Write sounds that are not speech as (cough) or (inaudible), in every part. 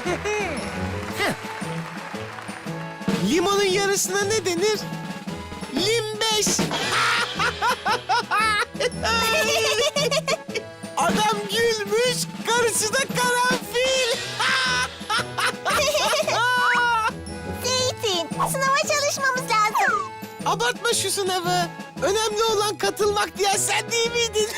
(laughs) Limonun yarısına ne denir? Limbeş. (laughs) Adam gülmüş, karısı da karanfil. (laughs) Zeytin, sınava çalışmamız lazım. Abartma şu sınavı. Önemli olan katılmak diye sen değil miydin?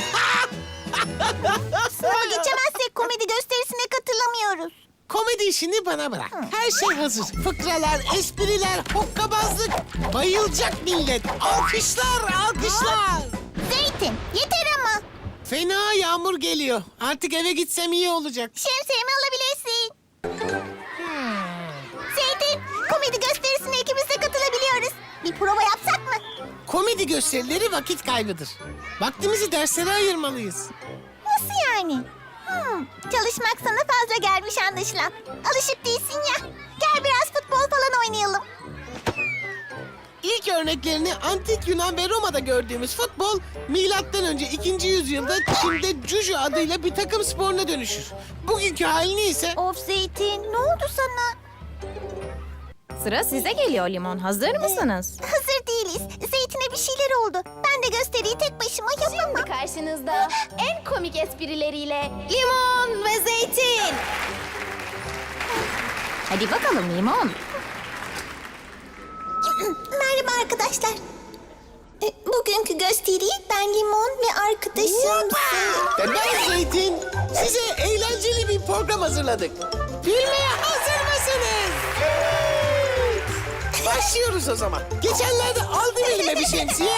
Sınavı geçemezsek komedi gösterisine katılamıyoruz. Komedi işini bana bırak. Her şey hazır. Fıkralar, espriler, hokkabazlık. Bayılacak millet. Alkışlar, alkışlar. Zeytin, yeter ama. Fena yağmur geliyor. Artık eve gitsem iyi olacak. Şemsiyemi alabilirsin. Zeytin, komedi gösterisine ikimiz de katılabiliyoruz. Bir prova yapsak mı? Komedi gösterileri vakit kaybıdır. Vaktimizi derslere ayırmalıyız. Nasıl yani? Hmm, çalışmak sana fazla gelmiş anlaşılan. Alışık değilsin ya. Gel biraz futbol falan oynayalım. İlk örneklerini antik Yunan ve Roma'da gördüğümüz futbol milattan önce 2. yüzyılda Çin'de Juju adıyla bir takım sporuna dönüşür. Bugünkü halini ise Of Zeytin, ne oldu sana? Sıra size geliyor Limon. Hazır mısınız? Hazır değiliz. Bir şeyler oldu. Ben de gösteriyi tek başıma yapamam. Şimdi karşınızda en komik esprileriyle Limon ve zeytin. Hadi bakalım Limon. (clears throat) Merhaba arkadaşlar. E, Bugünkü gösteriyi ben Limon ve arkadaşım... ve ben Zeytin size eğlenceli bir program hazırladık. Gülmeye Başlıyoruz o zaman. Geçenlerde aldım elime bir şemsiye.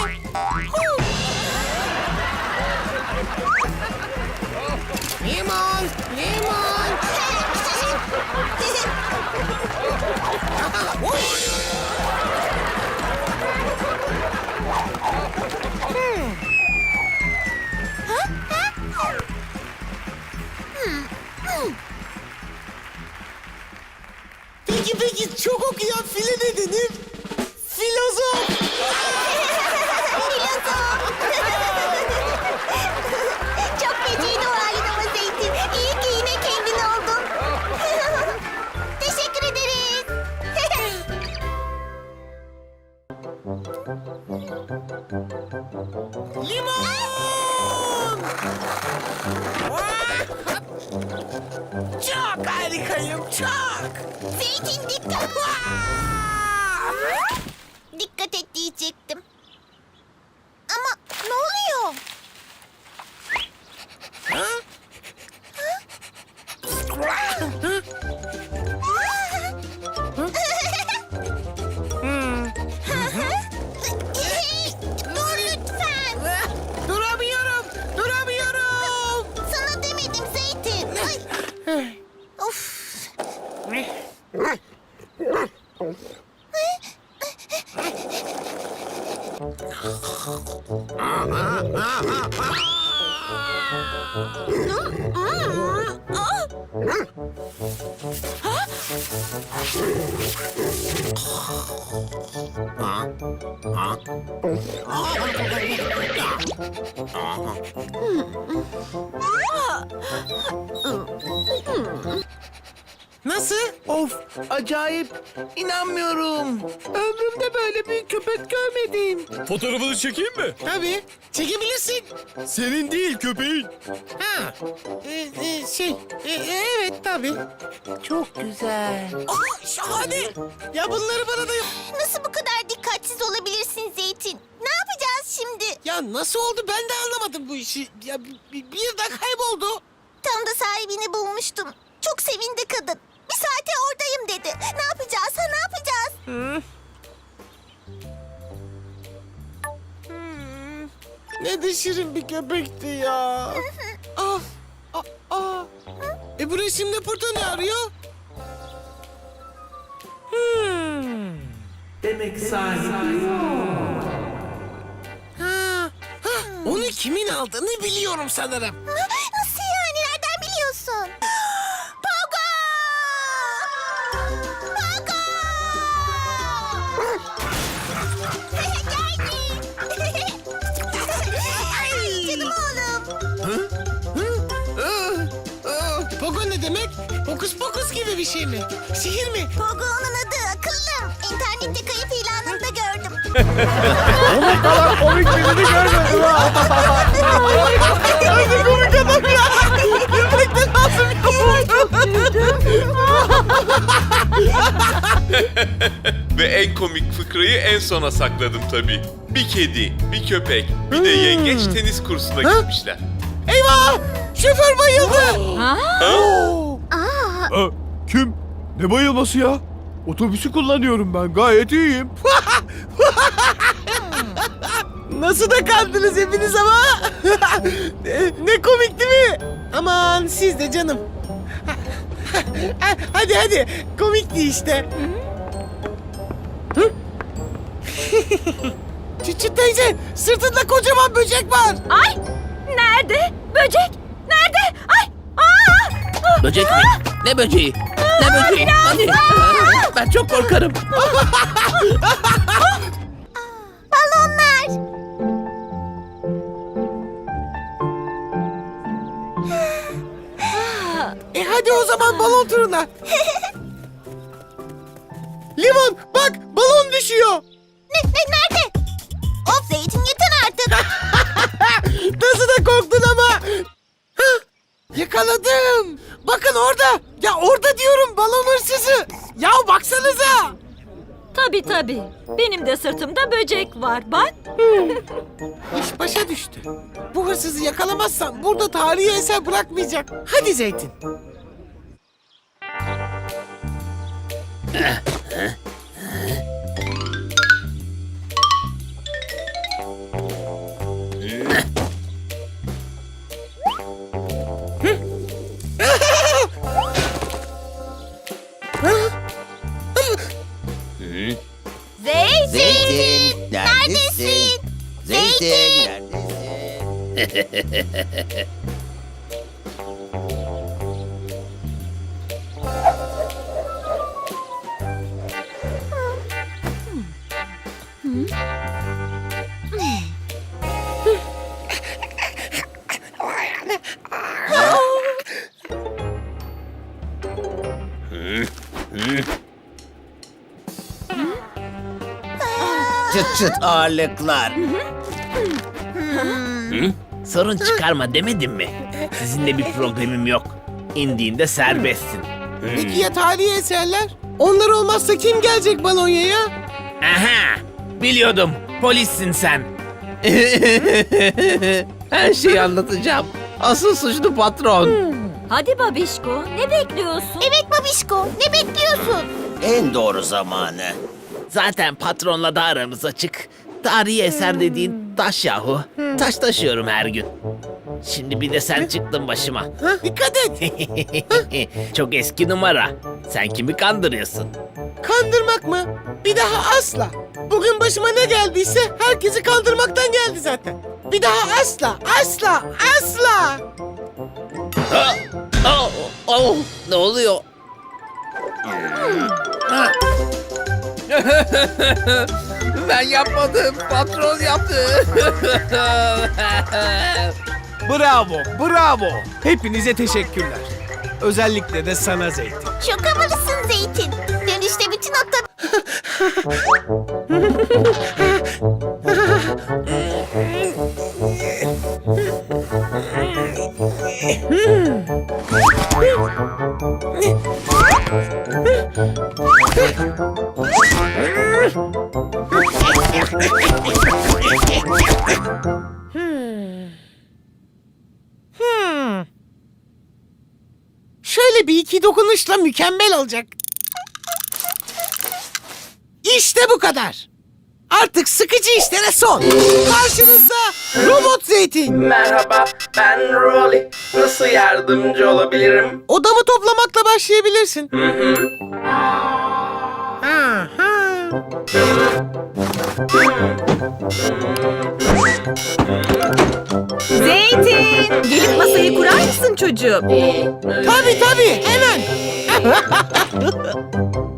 Limon, limon. Peki peki çok okuyan file ne denir? Zeytin dikkat. Dikkat et diyecektim. Ama ne oluyor? Dur lütfen. Duramıyorum, duramıyorum. Sana demedim Zeytin. Ay. Nasıl? Of acayip inanmıyorum. Ömrümde böyle bir köpek görmedim. Fotoğrafını çekeyim mi? Tabii. Çekebilirsin. Senin değil köpeğin. Ha. Ee, e, şey. e, evet tabii. Çok güzel. Oh, şahane. Ya bunları bana da. Nasıl bu kadar dikkatsiz olabilirsin Zeytin? Ne yapacağız şimdi? Ya nasıl oldu ben de anlamadım bu işi. Ya bir, bir, bir de kayboldu. Tam da sahibini bulmuştum. Çok sevindi kadın. Bir saate oradayım dedi. Ne yapacağız ha ne yapacağız? Ne de şirin bir köpekti ya. (laughs) ah, ah, ah. E bu resimde burada ne arıyor? Hmm. Demek sahibi. Ha, ha, onu kimin aldığını biliyorum sanırım. Nasıl yani? Nereden biliyorsun? Pogo! Pogo! Geldi. Ay canım oğlum. Hı? Hı? Aa, aa, Pogo ne demek? Hokus pokus gibi. bir şey mi? Sihir mi? Gogo'nun adı gördüm. Komik birini görmedim ha. Hangi komik adam ya? Gülmekten ağzım Ve en komik fıkrayı en sona sakladım tabii. Bir kedi, bir köpek, bir de yengeç tenis kursuna gitmişler. Eyvah! Şoför bayıldı. Kim? Ne bayılması ya? Otobüsü kullanıyorum ben. Gayet iyiyim. (laughs) Nasıl da kandınız hepiniz ama? (laughs) ne, ne komik değil mi? Aman siz de canım. (laughs) hadi hadi komikti işte. Hı? (laughs) Çiçi teyze sırtında kocaman böcek var. Ay! Nerede? Böcek! Nerede? Ay! Aa! Böcek mi? Ne böceği? Ne böceği? Hadi. Ben çok korkarım. Balon turuna. Limon bak balon düşüyor. Ne, ne, nerede? Of Zeytin yeter artık. (laughs) Nasıl da korktun ama. Hah, yakaladım. Bakın orada. Ya orada diyorum balon hırsızı. Ya baksanıza. Tabii tabii. Benim de sırtımda böcek var bak. İş başa düştü. Bu hırsızı yakalamazsam burada tarihi eser bırakmayacak. Hadi Zeytin. Zeytin. Zeytin, Neredesin? Zeytin, neredesin? (laughs) Çıt çıt ağırlıklar. Sorun çıkarma demedim mi? Sizinle bir problemim yok. İndiğinde serbestsin. Peki ya tarihi eserler? Onlar olmazsa kim gelecek Balonya'ya? Aha! Biliyordum. Polissin sen. (laughs) Her şeyi anlatacağım. Asıl suçlu patron. Hadi babişko ne bekliyorsun? Evet babişko. Ne bekliyorsun? En doğru zamanı. Zaten patronla da aramız açık. Tarihi eser dediğin taş yahu. Taş taşıyorum her gün. Şimdi bir de sen çıktın başıma. Dikkat et. (laughs) Çok eski numara. Sen kimi kandırıyorsun? Kandırmak mı? Bir daha asla. Bugün başıma ne geldiyse herkesi kandırmaktan geldi zaten. Bir daha asla, asla, asla. Oh, oh, oh, ne oluyor? (laughs) ben yapmadım. Patron yaptı. (laughs) Bravo, bravo. Hepinize teşekkürler. Özellikle de sana Zeytin. Çok havalısın Zeytin. Dönüşte bütün o Şöyle bir iki dokunuşla mükemmel olacak. İşte bu kadar. Artık sıkıcı işlere son. Karşınızda robot zeytin. Merhaba, ben Rolly. Nasıl yardımcı olabilirim? Odamı toplamakla başlayabilirsin. Hı hı. Aha. Zeytin! Gelip masayı kurar mısın çocuğum? Tabii tabii hemen. (laughs)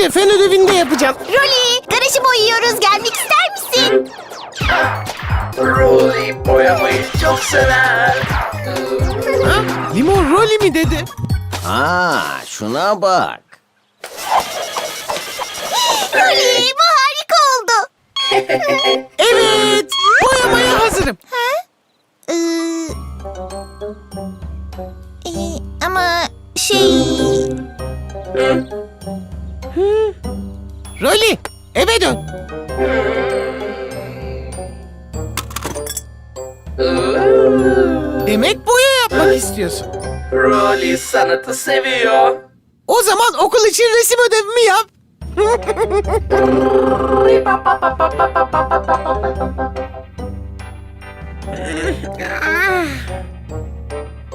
Önce fen ödevini de yapacağım. Rolly, garajı boyuyoruz. Gelmek ister misin? Rolly boyamayı çok sever. Ha? Limon Rolly mi dedi? Aa, şuna bak. Rolly, bu harika oldu. (laughs) Evet. Boyamaya hazırım. Ee, e, ama şey... Rolly eve dön. Demek boya yapmak istiyorsun. Rolly sanatı seviyor. O zaman okul için resim ödevimi yap.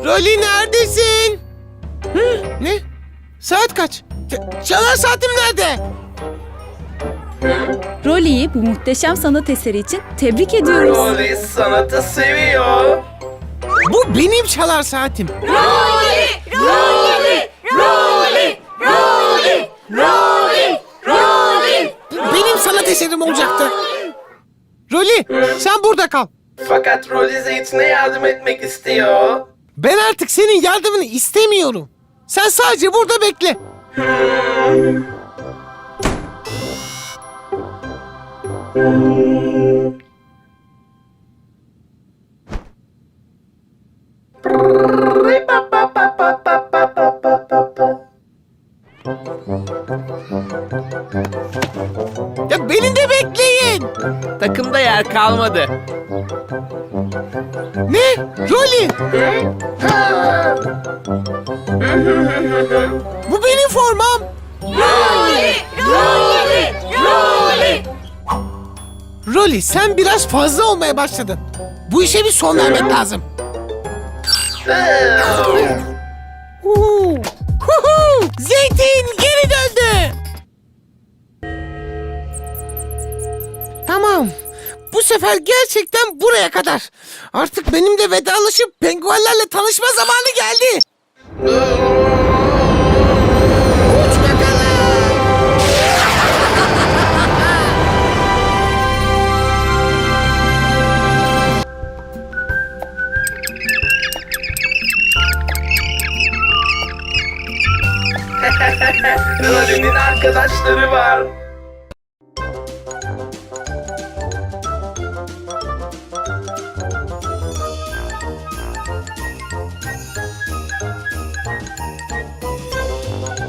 Rolly neredesin? Hı, ne? Saat kaç? Çalar saatim nerede? Rolly'yi bu muhteşem sanat eseri için tebrik ediyoruz. Rolly sanatı seviyor. Bu benim çalar saatim. Rolly, Rolly, Rolly, Rolly, Rolly, Rolly. Benim sanat eserim olacaktı. Rolly sen burada kal. Fakat Rolly Zeytin'e yardım etmek istiyor. Ben artık senin yardımını istemiyorum. Sen sadece burada bekle. Música Ya beni de bekleyin. Takımda yer kalmadı. Ne? Rolly. Bu benim formam. Rolly, Rolly, Rolly. Rolly sen biraz fazla olmaya başladın. Bu işe bir son vermek lazım. Zeytin sefer gerçekten buraya kadar. Artık benim de vedalaşıp penguenlerle tanışma zamanı geldi. Uç arkadaşları var.